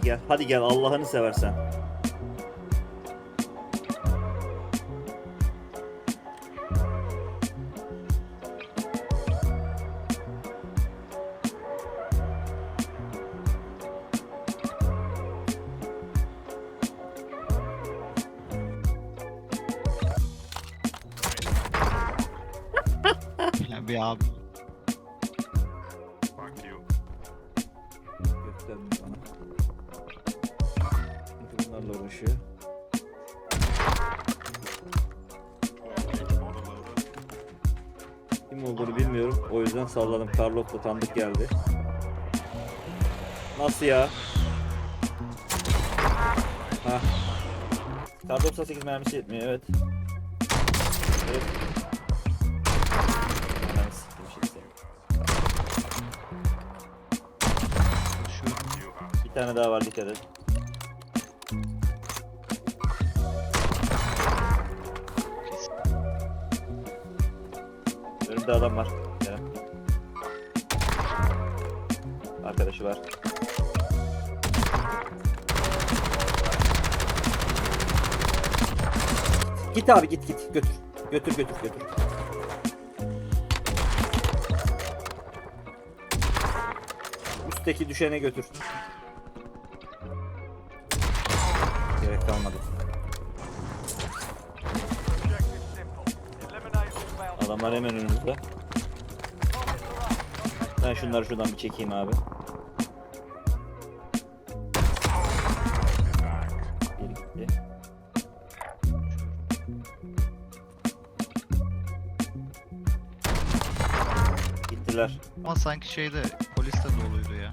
Hadi gel. Hadi gel Allah'ını seversen. Bir abi. Fuck you. Gösterdim bana. Bunlarla uğraşıyor. Kim olduğunu bilmiyorum. O yüzden salladım. Carlos'la tanıdık geldi. Nasıl ya? Ha. Kar 98 mermisi yetmiyor evet. Evet. Bir tane daha var dikkat et. Önümde adam var. Kerem. Arkadaşı var. Git abi git git götür. Götür götür götür. Üstteki düşene götür. Adamlar hemen önümüzde. Ben şunları şuradan bir çekeyim abi. Gittiler. Ama sanki şeyde polis de doluydu ya.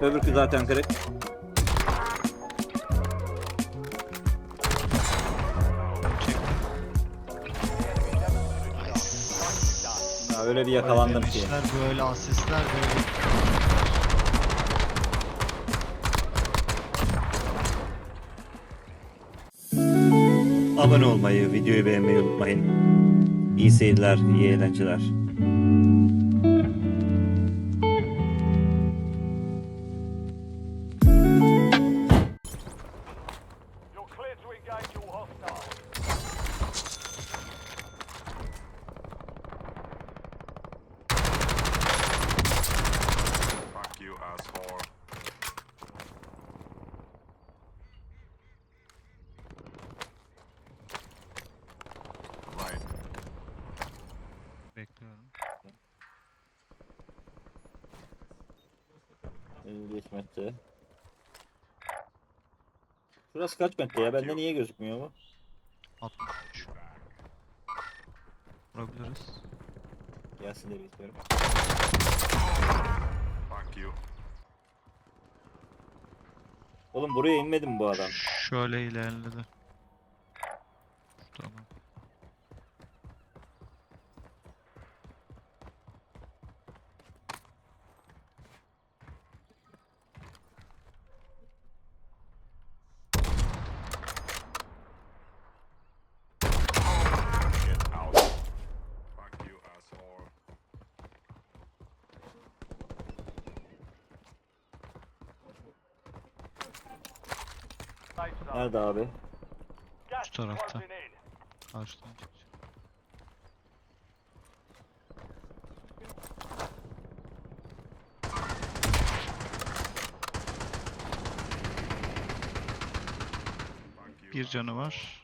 Öbürkü zaten kırık. Nice. Ya öyle bir yakalandım ki. Demeçler böyle asistler böyle. Abone olmayı, videoyu beğenmeyi unutmayın. İyi seyirler, iyi eğlenceler. Metre. Şurası kaç metre ya? Bende niye gözükmüyor bu? 63. Vurabiliriz. Gelsin de bekliyorum. Fuck you. Oğlum buraya inmedi mi bu adam? Şöyle ilerledi. Tamam. Get out. Fuck you, asshole. Safe zone. Nerede abi? Şu tarafta. Karşıdan. Bir canı var.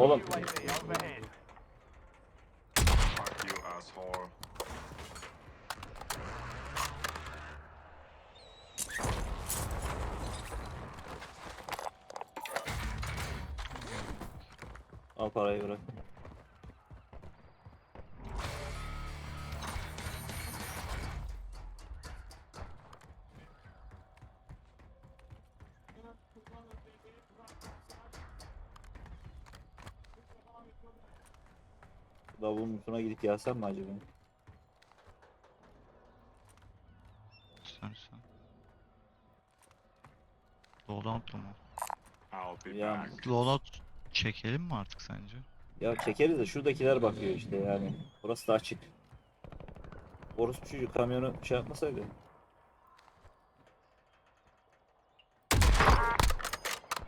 Oğlum Davulun üstüne gidip gelsem mi acaba? Sen sen. Loadout mu? I'll be Yeah. back. Loadout çekelim mi artık sence? Ya çekeriz de şuradakiler bakıyor işte yani. Burası da açık. Orospu çocuğu kamyonu şey yapmasaydı.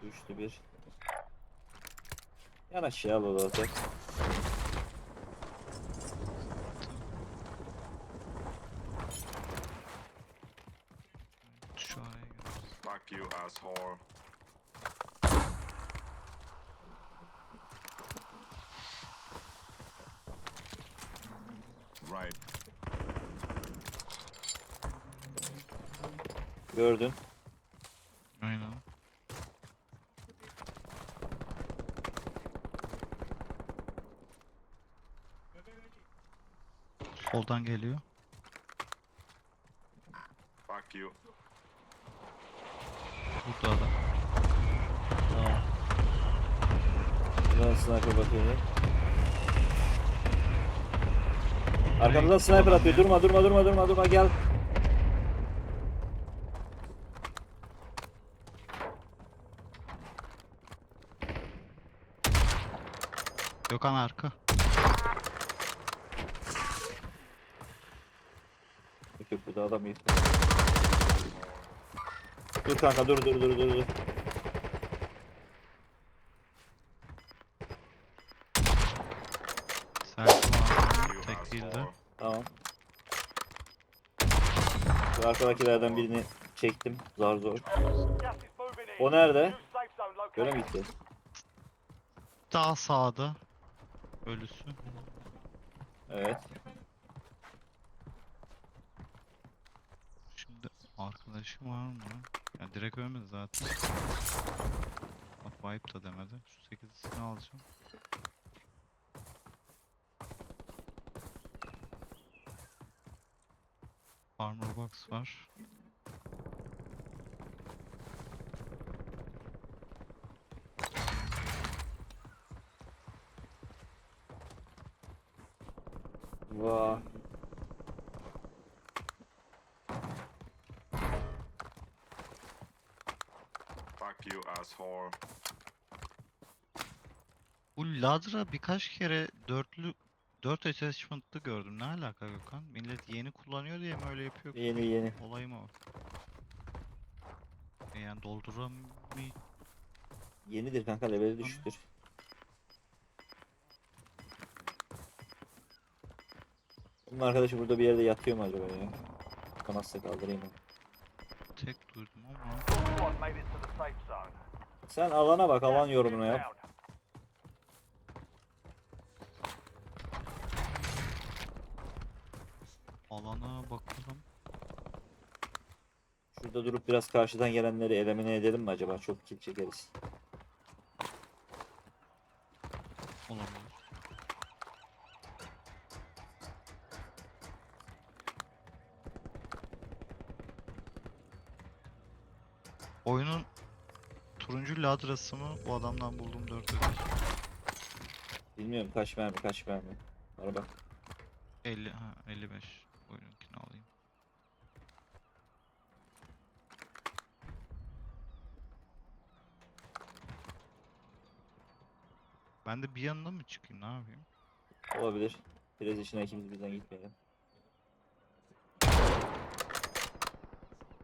Düştü bir. Yan aşağı o zaten. Fuck you, asshole. Right. Gördün. Aynen. Soldan geliyor. Fuck you. Burada adam. Tamam. Buradan sniper bakıyor. Arkamızdan sniper atıyor. Durma durma durma durma durma gel. Gökhan arka. Yok yok burada adam yok. Dur kanka dur dur dur dur dur. Serkan Fuck abi you, tek değildi. Tamam. Şu arkadakilerden birini çektim. Zar zor. O nerede? Göre mi gitti? Daha sağda. Ölüsü. Evet. Şimdi arkadaşım var mı? Ya direkt ölmedi zaten. Bak wipe da demedi. Şu 8'isini alacağım. Armor box var. Vaa. Fuck you, asshole. Bu Ladra birkaç kere dörtlü 4 attachment'lı gördüm. Ne alaka Gökhan? Millet yeni kullanıyor diye mi öyle yapıyor? Yeni yeni. Olay mı o? E Yani dolduramıyor. Yenidir kanka leveli düşüktür. Bunun arkadaşı burada bir yerde yatıyor mu acaba ya? Kanatsa kaldırayım onu. Tek duydum ama. Sen alana bak alan yorumunu yap. Alana bakalım. Şurada durup biraz karşıdan gelenleri elimine edelim mi acaba? Çok kill çekeriz. Olabilir. Oyunun turuncu ladrası mı? Bu adamdan buldum 4 ödül. Bilmiyorum kaç mermi kaç mermi. Bana bak. 50 ha 55. Oyununkini alayım. Ben de bir yanına mı çıkayım ne yapayım? Olabilir. Biraz içine ikimiz birden gitmeyelim.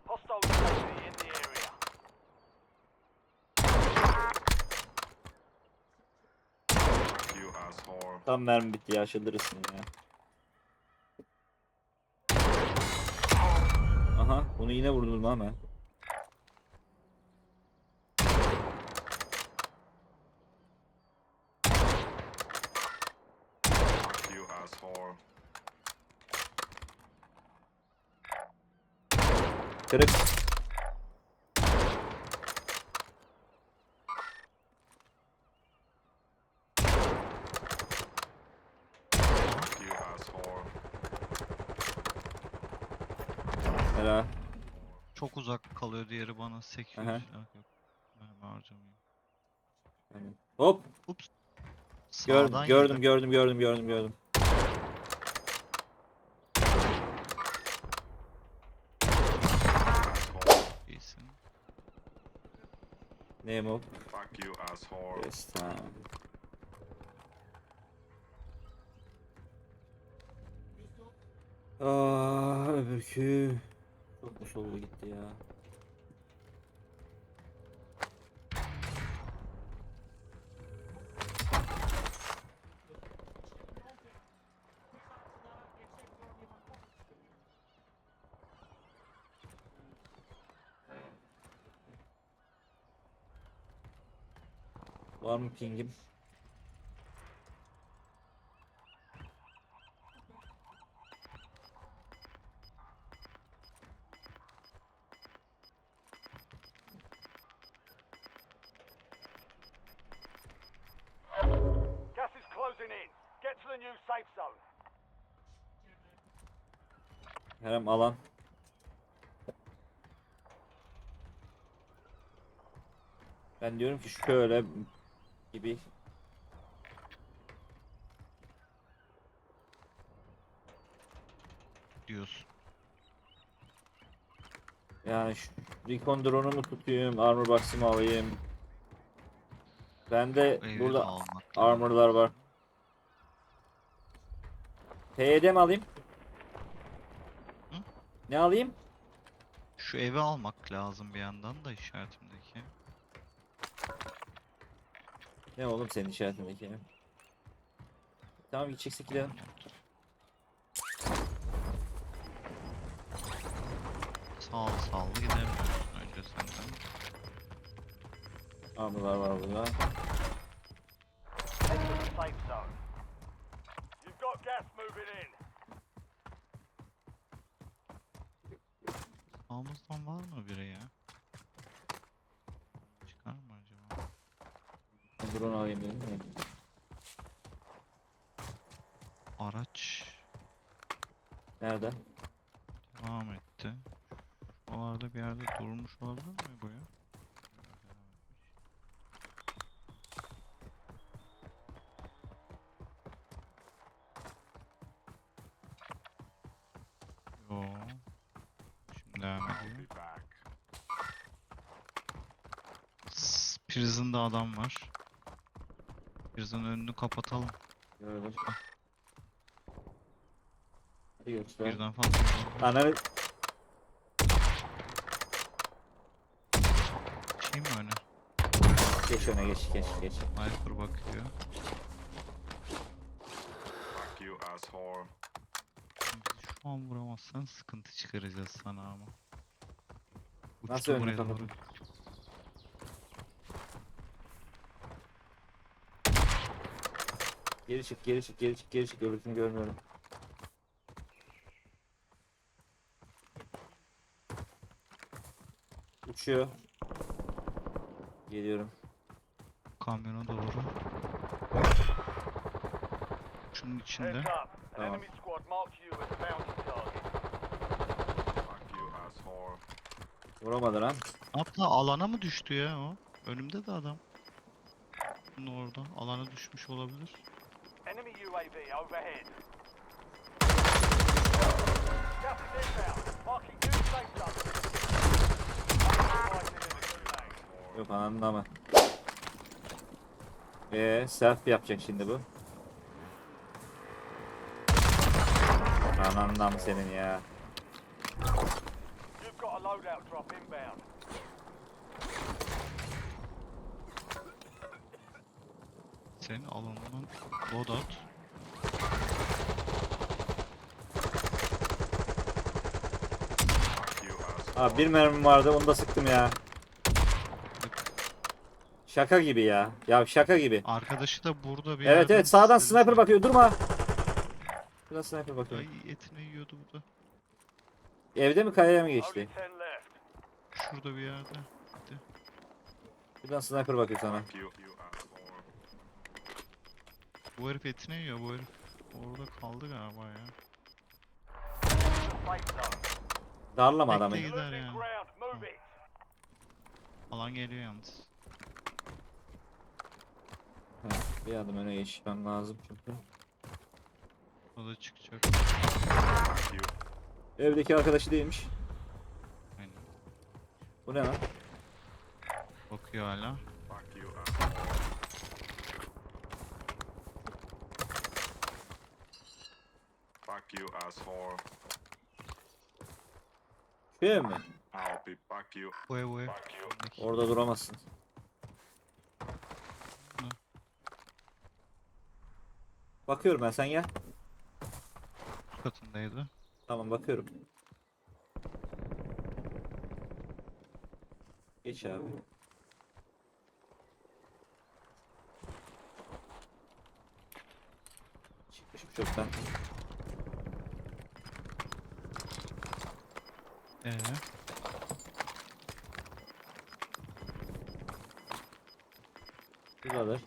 Hostile UAV in the area. Fuck you, asshole. Tam mermi bitti ya çıldırırsın ya. Aha onu yine vurdum lan ben. Kırık. Bana 800 Aha. yok. Ben harcamayayım. Aynen. Hop. Ups. Gördüm, Sağdan gördüm, gördüm, gördüm, gördüm, gördüm. İyisin. Neyim o? Fuck you, asshole. Yes, tamam. Aa, öbürkü çok mu soldu gitti ya. Var mı pingim? Gas is closing in. Get to the new safe zone. Herem alan. Ben diyorum ki şöyle gibi. Diyorsun. Yani şu Recon drone'u mu tutayım, armor box'ımı alayım. Bende Evi burada almak armor'lar var. PYD mi alayım? Hı? Ne alayım? Şu evi almak lazım bir yandan da işaretimdeki. Ne oğlum senin işaretindeki? Tamam gideceksek gidelim. Sağ sağlı gidemiyorsun önce senden. Armor'lar var burada. Head to the safe zone. You've got gas moving in. Sağımızdan var mı biri ya? Çıkar mı acaba? Ben Drone alayım dedim ya. Araç Nerede? devam etti. O arada bir yerde durmuş olabilir mi bu ya? Yo. Şimdi devam ediyor. S- Prison'da adam var. Prison önünü kapatalım. Gördüm. Hadi göster. Birden fazla. Ananı Şey mi öne? geç öne geç geç geç. Sniper bakıyor. Fuck you, asshole. Bizi şu an vuramazsan sıkıntı çıkaracağız sana ama. Uçtu Nasıl önünü buraya doğru. kapadın? Geri çık geri çık geri çık geri çık öbürkünü görmüyorum. Uçuyor. Geliyorum. Kamyona doğru. Şunun içinde. Tamam. Vuramadı lan. Hatta alana mı düştü ya o? Önümde de adam. Bunun orada. Alana düşmüş olabilir. Enemy UAV overhead. İnbound. Marking new safe zone. Yok ananın ama. Eee self yapacak şimdi bu. Amı senin ya. You've got a loadout drop inbound. Senin alanından loadout. Abi bir mermim vardı onu da sıktım ya. Şaka gibi ya. Ya şaka gibi. Arkadaşı da burada bir Evet evet sağdan sniper bakıyor durma. Biraz sniper bakıyorum. Ay etini yiyordu bu da. Evde mi kayaya mı geçti? 10 left. Şurada bir yerde. Gitti. Buradan sniper bakıyor sana. Fuck you, you asshole. Bu herif etini yiyor bu herif. Orada kaldı galiba ya. Darlama adamı. Bekle gider it. Alan geliyor yalnız. Ha, bir adım öne geçmem lazım çünkü. O da çıkacak. Evdeki arkadaşı değilmiş. Aynen. Bu ne lan? Bakıyor hala. Fuck you, asshole. Fuck you, asshole. Şu ev mi? I'll be fuck you. Bu ev bu ev. You. Orada duramazsın. Bakıyorum ben sen gel. Üst katındaydı. Tamam bakıyorum. Geç abi. Çıkmış bu çoktan. Ee, Şuradadır.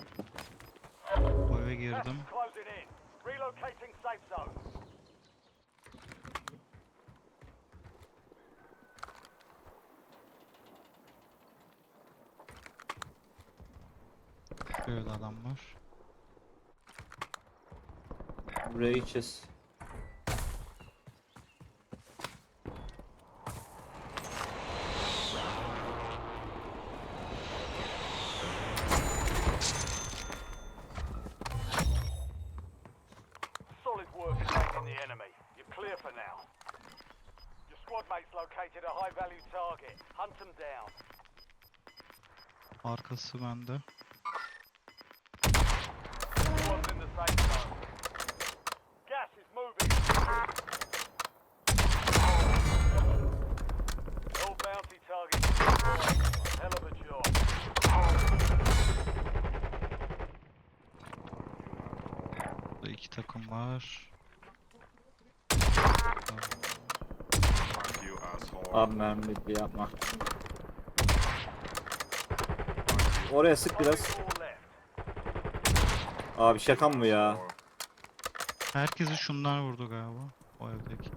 bu eve girdim. Böyle adam var. Buraya gideceğiz. Job. Burada iki takım var. Abi mermi bitti yapma. Oraya sık biraz. Abi şaka mı ya? Herkesi şunlar vurdu galiba. O evdeki.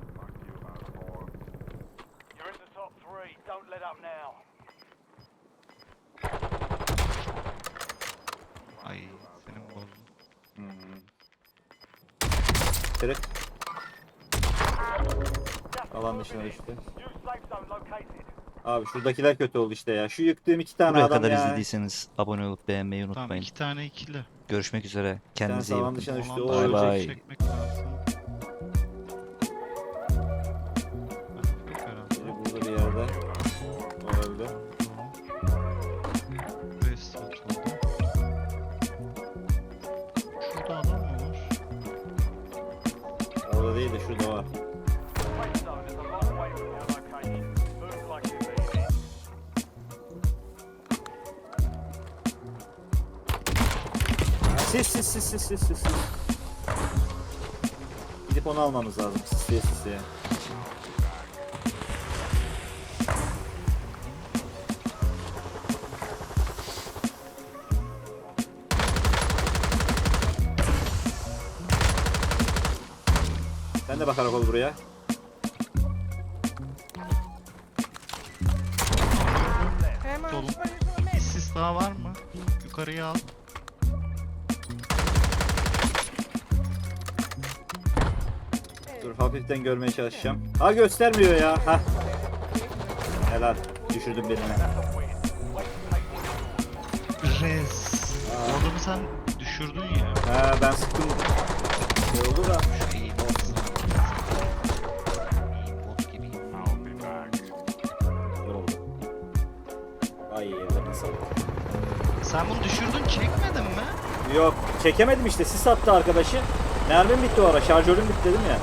Ay senin bozdun. Hmm. İs Alan dışına düştü. Abi şuradakiler kötü oldu işte ya. Şu yıktığım iki tane Buraya adam kadar ya. izlediyseniz abone olup beğenmeyi Tamam unutmayın. iki tane ikili. Görüşmek üzere. Kendinize iyi bakın. dışına düştü. O Bay ölecek. bay. çekmek lazım. Sis sis sis sis sis sis. Gidip onu almamız lazım. Sisliye sisliye. Sen de bakarak ol buraya. Dolum. Bir sis daha var mı? Yukarıya al. Dur hafiften görmeye çalışacağım. Ha göstermiyor ya. Ha. Helal. Düşürdüm birini. Rez. O adamı sen düşürdün ya. Ha ben sıktım. Şey oldu da. Şu iyi bot. İyi bot gibi. I'll be back. Ne oldu? Ay sağlık. Sen bunu düşürdün çekmedin mi? Yok çekemedim işte sis attı arkadaşı. Mermim bitti o ara şarjörüm bitti dedim ya.